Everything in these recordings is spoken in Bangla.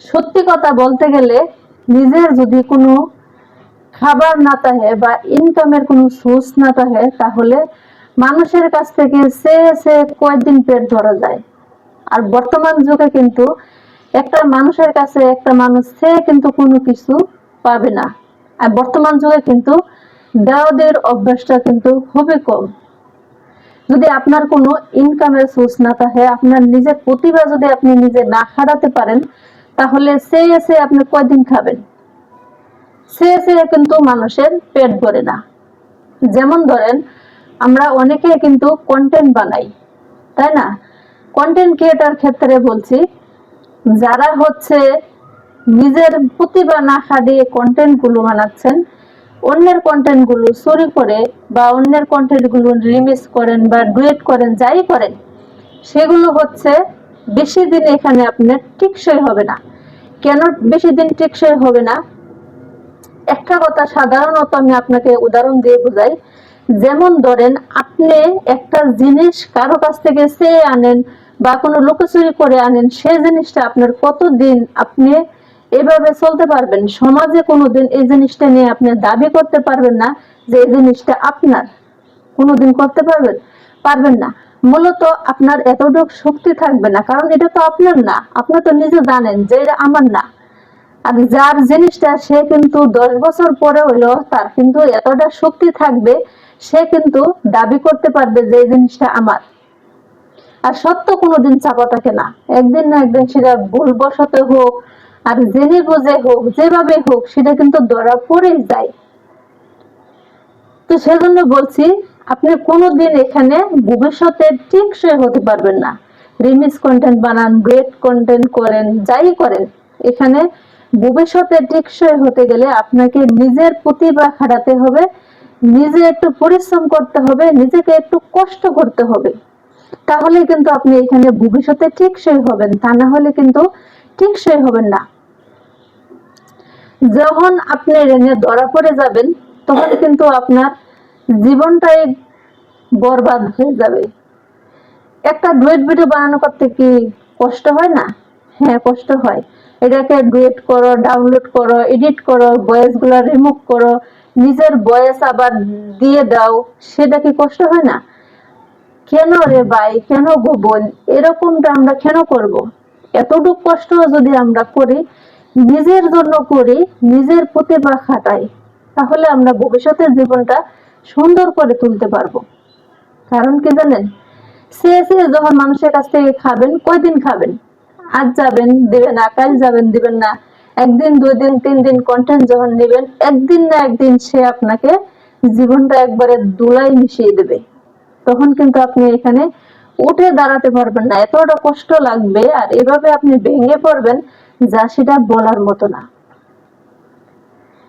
সত্যি কথা বলতে গেলে নিজের যদি কোনো খাবার না থাকে বা ইনকামের কোনো সোর্স না থাকে, তাহলে মানুষের কাছ থেকে সে সে কয়েকদিন পেট ধরা যায়। আর বর্তমান যুগে কিন্তু একটা মানুষের কাছে একটা মানুষ, সে কিন্তু কোনো কিছু পাবে না। আর বর্তমান যুগে কিন্তু দেওয়াদের অভ্যাসটা কিন্তু খুবই কম। যদি আপনার কোনো ইনকামের সোর্স না থাকে, আপনার নিজের প্রতিভা যদি আপনি নিজে না খাটাতে পারেন তাহলে সে এসে আপনি কয়দিন খাবেন? সে এসে কিন্তু মানুষের পেট ভরে না। যেমন ধরেন, আমরা অনেকে কিন্তু কন্টেন্ট বানাই, তাই না? কন্টেন্ট ক্রিয়েটার ক্ষেত্রে বলছি, যারা হচ্ছে নিজের প্রতিভা না খাটিয়ে কন্টেন্টগুলো বানাচ্ছেন, অন্যের কন্টেন্টগুলো চুরি করে বা অন্যের কন্টেন্টগুলো রিমিক্স করেন বা ডুয়েট করেন, যাই করেন, সেগুলো হচ্ছে বেশি দিন এখানে আপনার টিকসই হবে না। কেন বেশি দিন টিকসই হবে না? একটা কথা সাধারণত আমি আপনাকে উদাহরণ দিয়ে বোঝাই। যেমন ধরেন, আপনি একটা জিনিস কারও কাছ থেকে চেয়ে আনেন বা কোনো লুকোচুরি করে আনেন, সেই জিনিসটা আপনার কতদিন আপনি এভাবে চলতে পারবেন? সমাজে কোনোদিন এই জিনিসটা নিয়ে আপনি দাবি করতে পারবেন না যে এই জিনিসটা আপনার। কোনোদিন করতে পারবেন পারবেন না। মূলত আপনার এতটুকু শক্তি থাকবে না, কারণ এটা তো আপনার না। আপনি তো নিজে জানেন যে এটা আমার না। আর যার জিনিসটা সে কিন্তু দশ বছর পরে হইল তার কিন্তু এতটা শক্তি থাকবে, সে কিন্তু দাবি করতে পারবে যে জিনিসটা আমার। আর সত্য কোনোদিন চাপা থাকে না। একদিন না একদিন সেটা ভুলবশত হোক, আর জেনে বুঝে হোক, যেভাবে হোক, সেটা কিন্তু ধরা পড়েই যায়। তো সেজন্য বলছি আপনি কোনোদিন এখানে ভবিষ্যতে টিকসই হতে পারবেন না। রিমিক্স কন্টেন্ট বানান গ্রেট কন্টেন্ট করেন, যাই করেন, এখানে ভবিষ্যতে টিকসই হতে গেলে আপনাকে নিজের প্রতিভা খাটাতে হবে, নিজে একটু পরিশ্রম করতে হবে, নিজেকে একটু কষ্ট করতে হবে। তাহলে কিন্তু আপনি এখানে ভবিষ্যতে টিকসই হবেন, তা না হলে কিন্তু টিকসই হবেন না। যখন আপনি রেনে ধরা পড়ে যাবেন, তখন কিন্তু আপনার জীবনটাই বরবাদ হয়ে যাবে। একটা ডুয়েট ভিডিও বানানো করতে কি কষ্ট হয় না? হ্যাঁ কষ্ট হয়। এটাকে ডুয়েট করো ডাউনলোড করো এডিট করো ভয়েসগুলো রিমুভ করো, নিজের ভয়েস আবার দিয়ে দাও, সেটা কি কষ্ট হয় না? কেন রে ভাই? কেন গো বোন? এরকমটা আমরা কেন করব? এতটুকু কষ্ট যদি আমরা করি, নিজের জন্য করি, নিজের প্রতিভা খাটাই, তাহলে আমরা ভবিষ্যতের জীবনটা সুন্দর করে তুলতে পারব। কারণ কি জানেন? সে সে যখন মানুষের কাছ থেকে খাবেন, কয়দিন খাবেন? আজ যাবেন, দিবেন না, কাল যাবেন, দিবেন না। একদিন দুই দিন তিন দিন কন্টেন্ট যখন নেবেন, একদিন না একদিন সে আপনাকে জীবনটা একবারে দুলাই মিশিয়ে দেবে। তখন কিন্তু আপনি এখানে উঠে দাঁড়াতে পারবেন না। এতটা কষ্ট লাগবে আর এভাবে আপনি ভেঙে পড়বেন যা সেটা বলার মতো না।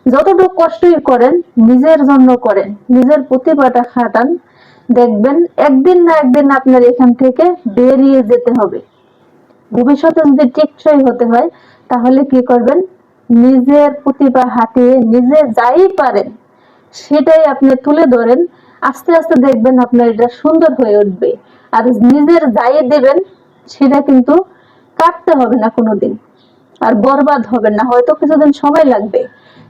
যতটুকু কষ্টই করেন, নিজের জন্য করেন, নিজের প্রতিভাটা খাটান দেখবেন, একদিন না একদিন আপনার এখান থেকে বেরিয়ে যেতে হবে। ভবিষ্যতে যদি টেকসই হতে হয়, তাহলে কি করবেন? নিজের প্রতিভা হাটিয়ে নিজে যাই পারেন, সেটাই আপনি তুলে ধরেন। আস্তে আস্তে দেখবেন আপনার এটা সুন্দর হয়ে উঠবে। আর নিজের যাই দেবেন, সেটা কিন্তু কাটতে হবে না কোনোদিন। আর বরবাদ হবে না, হয়তো কিছুদিন সময় লাগবে।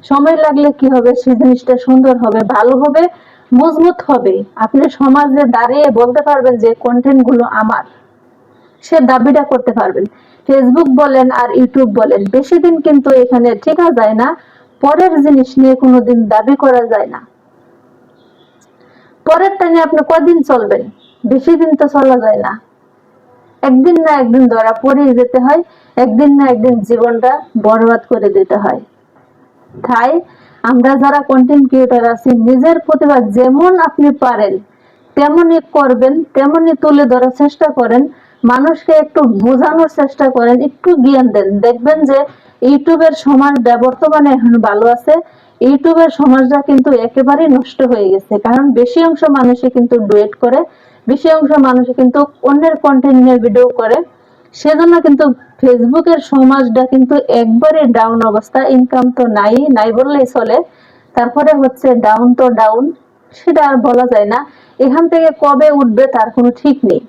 সময় লাগলে কি হবে? সেই জিনিসটা সুন্দর হবে, ভালো হবে। মজবুত হবে। আপনি সমাজে দাঁড়িয়ে বলতে পারবেন যে কন্টেন্টগুলো আমার। সে দাবিটা করতে পারবেন। ফেসবুক বলেন আর ইউটিউব বলেন, বেশি দিন কিন্তু এখানে ঠেকা যায় না। পরের জিনিস নিয়ে কোনোদিন দাবি করা যায় না। পরের টানে আপনি কদিন চলবেন? বেশি দিন তো চলা যায় না। একদিন না একদিন ধরা পড়ে যেতে হয়, একদিন না একদিন জীবনটা বরবাদ করে দিতে হয়। তাই আমরা যারা কন্টেন্ট ক্রিয়েটর আছি, নিজের প্রতিভা যেমন আপনি পারেন, তেমনই করবেন, তেমনই তুলে ধরার চেষ্টা করেন, মানুষকে একটু বোঝানোর চেষ্টা করেন, একটু জ্ঞান দেন। দেখবেন যে ইউটিউবের সমাজটা বর্তমানে এখন ভালো আছে, ইউটিউবের সমাজটা কিন্তু একেবারেই নষ্ট হয়ে গেছে, কারণ বেশি অংশ মানুষে কিন্তু ডুয়েট করে, বেশি অংশ মানুষে কিন্তু অন্যের কন্টেন্টের ভিডিও করে। সেজন্য কিন্তু ফেসবুকের সমাজটা কিন্তু একবারে ডাউন অবস্থা। ইনকাম তো নাই নাই বললেই চলে। তারপরে হচ্ছে ডাউন তো ডাউন সেটা আর বলা যায় না। এখান থেকে কবে উঠবে তার কোনো ঠিক নেই।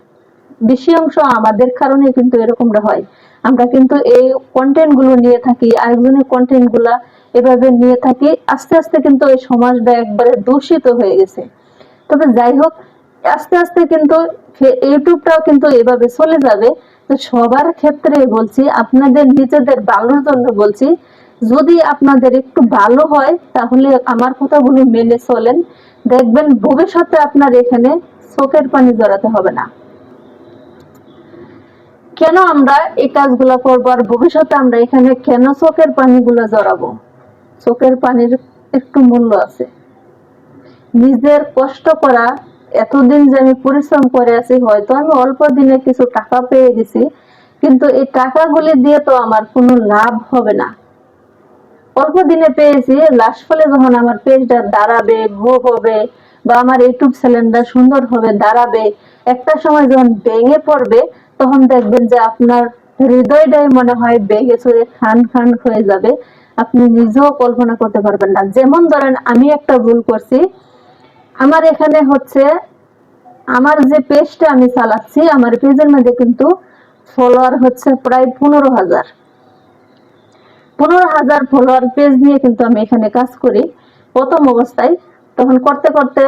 বেশি অংশ আমাদের কারণে কিন্তু এরকমটা হয়। আমরা কিন্তু এই কন্টেন্টগুলো নিয়ে থাকি, আরেকজনের কন্টেন্টগুলা এভাবে নিয়ে থাকি, আস্তে আস্তে কিন্তু এই সমাজটা একবারে দূষিত হয়ে গেছে। তবে যাই হোক, আস্তে আস্তে কিন্তু ইউটিউবটাও কিন্তু এভাবে চলে যাবে। তো সবার ক্ষেত্রে বলছি, আপনাদের নিজেদের ভালোর জন্য বলছি, যদি আপনাদের একটু ভালো হয়, তাহলে আমার কথাগুলো মেনে চলেন। দেখবেন ভবিষ্যতে আপনার এখানে চোখের পানি জড়াতে হবে না। কেন আমরা এই কাজগুলো করব আর ভবিষ্যতে আমরা এখানে কেন চোখের পানিগুলো জড়াবো? চোখের পানির একটু মূল্য আছে। নিজের কষ্ট করা এতদিন যে আমি পরিশ্রম করে আছি, হয়তো আমি অল্প দিনে কিছু টাকা পেয়ে গেছি, কিন্তু এই টাকাগুলি দিয়ে তো আমার কোনো লাভ হবে না। অল্প দিনে পেয়েছি লাস্ট ফলে যখন আমার পেজটা দাঁড়াবে গ্রো হবে, বা আমার ইউটিউব চ্যানেলটা সুন্দর হবে, দাঁড়াবে, একটা সময় যখন ভেঙে পড়বে, তখন দেখবেন যে আপনার হৃদয়টাই মনে হয় ভেঙে চুরে খান খান হয়ে যাবে। আপনি নিজেও কল্পনা করতে পারবেন না। যেমন ধরেন, আমি একটা ভুল করছি আমার এখানে হচ্ছে, আমার যে পেজটা আমি চালাচ্ছি, আমার পেজের মধ্যে কিন্তু ফলোয়ার হচ্ছে প্রায় পনেরো হাজার। পনেরো হাজার ফলোয়ার পেজ নিয়ে কিন্তু আমি এখানে কাজ করি। প্রথম অবস্থায় তখন করতে করতে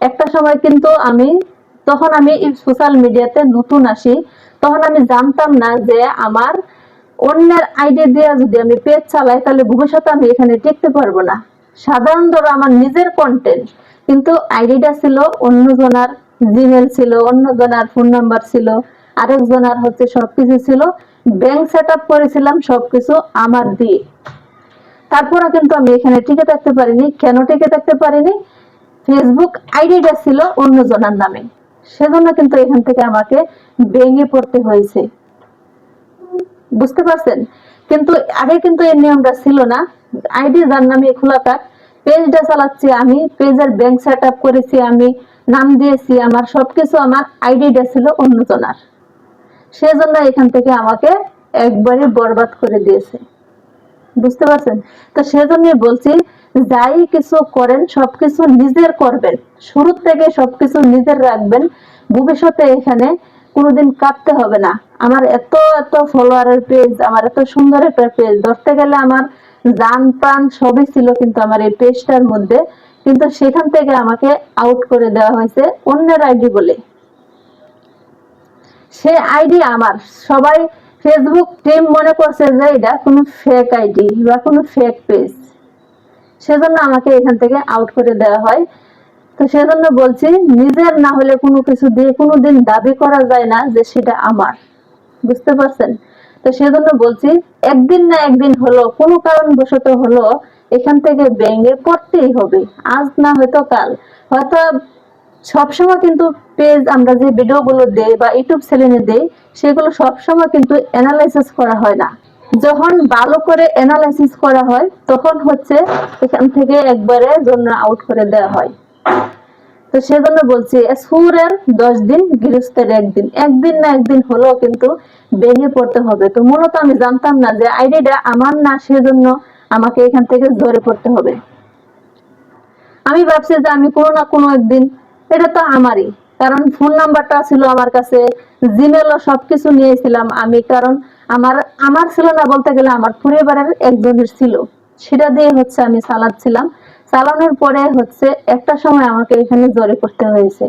একটা সময় কিন্তু আমি, তখন আমি সোশ্যাল মিডিয়াতে নতুন আসি। তখন আমি জানতাম না যে আমার অন্যের আইডিয়া দিয়ে যদি আমি পেজ চালাই, তাহলে ভবিষ্যতে আমি এখানে টিকতে পারব না। সাধারণ ধরো আমার নিজের কন্টেন্ট কিন্তু আইডিটা ছিল অন্যজনার জিমেল ছিল, অন্যজনার ফোন নাম্বার ছিল, আরেকজনার হচ্ছে সবকিছু ছিল। ব্যাংক সেট আপ করেছিলাম সবকিছু আমার দিয়ে। তারপরে কিন্তু আমি এখানে টিকে থাকতে পারিনি। কেন টিকে থাকতে পারিনি? ফেসবুক আইডিটা ছিল অন্যজনের নামে। সেজন্য কিন্তু এখান থেকে আমাকে ভেঙে পড়তে হয়েছে। বুঝতে পারছেন? কিন্তু আগে কিন্তু এই নিয়মটা ছিল না। আইডি যার নামে খোলা থাক পেজটা চালাচ্ছি আমি, পেজের ব্যাংক সেট আপ করেছি আমি, নাম দিয়েছি আমার, সবকিছু আমার আইডিটা ছিল অন্যজনার। সেজন্য এখান থেকে আমাকে একবারে বরবাদ করে দিয়েছে। বুঝতে পারছেন? তো সেজন্যই বলছি, যাই কিছু করেন, সবকিছু নিজের করবেন। শুরু থেকে সবকিছু নিজের রাখবেন। ভবিষ্যতে এখানে কোনোদিন কাঁদতে হবে না। আমার এত এত ফলোয়ারের পেজ আমার এত সুন্দর একটা পেজ ধরতে গেলে আমার জান প্রাণ সবই ছিল কিন্তু আমার এই পেজটার মধ্যে। কিন্তু সেখান থেকে আমাকে আউট করে দেওয়া হয়েছে অন্যের আইডি বলে। সে আইডি আমার। সবাই ফেসবুক টিম মনে করছে যে এটা কোনো ফেক আইডি বা কোনো ফেক পেজ সেজন্য আমাকে এখান থেকে আউট করে দেওয়া হয়। তো সেজন্য বলছি, নিজের না হলে কোনো কিছু দিয়ে কোনোদিন দাবি করা যায় না যে সেটা আমার। বুঝতে পারছেন? তো সেজন্য বলছি, একদিন না একদিন হলো, কোনো কারণবশত হলো এখান থেকে ভেঙে পড়তেই হবে। আজ না হয়তো কাল। হয়তো সবসময় কিন্তু পেজ আমরা যে ভিডিওগুলো দেই বা ইউটিউব চ্যানেলে দেই, সেগুলো সবসময় কিন্তু অ্যানালাইসিস করা হয় না। যখন ভালো করে অ্যানালাইসিস করা হয়, তখন হচ্ছে এখান থেকে একবারে জন্য আউট করে দেওয়া হয়। তো সেজন্য বলছি সুরের দশ দিন, গৃহস্থের একদিন। একদিন না একদিন হলেও কিন্তু ভেঙে পড়তে হবে। তো মূলত আমি জানতাম না যে আইডিটা আমার না, সেজন্য আমাকে এখান থেকে জোরে পড়তে হবে। আমি ভাবছি যে আমি কোনো না কোনো একদিন, এটা তো আমারই, কারণ ফোন নাম্বারটা ছিল আমার কাছে জিমেলও সবকিছু নিয়েছিলাম আমি, কারণ আমার আমার ছিল না বলতে গেলে আমার পরিবারের একজনের ছিল। সেটা দিয়ে হচ্ছে আমি চালাচ্ছিলাম। চালানোর পরে হচ্ছে একটা সময় আমাকে এখানে জড়ে করতে হয়েছে।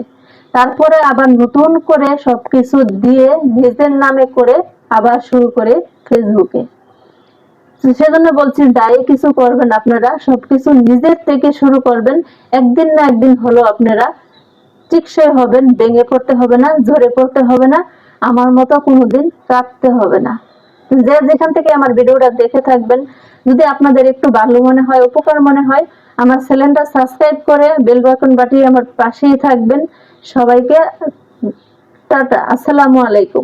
তারপরে আবার নতুন করে সবকিছু দিয়ে নিজের নামে করে আবার শুরু করে ফেসবুকে সেজন্য বলছি যাই কিছু করবেন আপনারা, সবকিছু নিজের থেকে শুরু করবেন। একদিন না একদিন হলো আপনারা টিকসই হবেন, ভেঙে পড়তে হবে না, ঝরে পড়তে হবে না, আমার মতো কোনোদিন কাঁদতে হবে না। যে যেখান থেকে আমার ভিডিওটা দেখে থাকবেন, যদি আপনাদের একটু ভালো মনে হয়, উপকার মনে হয়, আমার চ্যানেলটা সাবস্ক্রাইব করে বেল বাটন বাটিয়ে আমার পাশেই থাকবেন। সবাইকে টাটা আসসালামু আলাইকুম।